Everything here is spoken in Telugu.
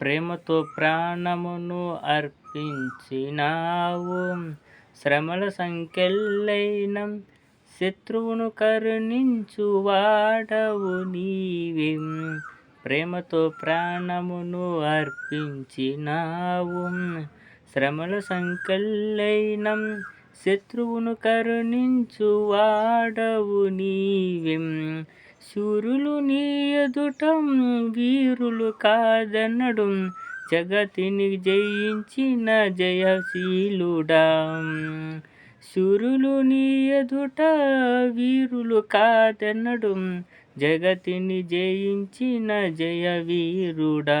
ప్రేమతో ప్రాణమును అర్పించినావు. శ్రమల సంఖ్యలైన శత్రువును కరుణించు వాడవు నీవి. ప్రేమతో ప్రాణమును అర్పించినావు. శ్రమల సంకల్లైన శత్రువును కరుణించు వాడవు నీవి. శూరులు నీ వీరులు కాదనడు జగతిని జయించిన జయశీలుడా. శూరులు నీ ఎదుట వీరులు కాదనడు జగతిని జయించిన జయ వీరుడా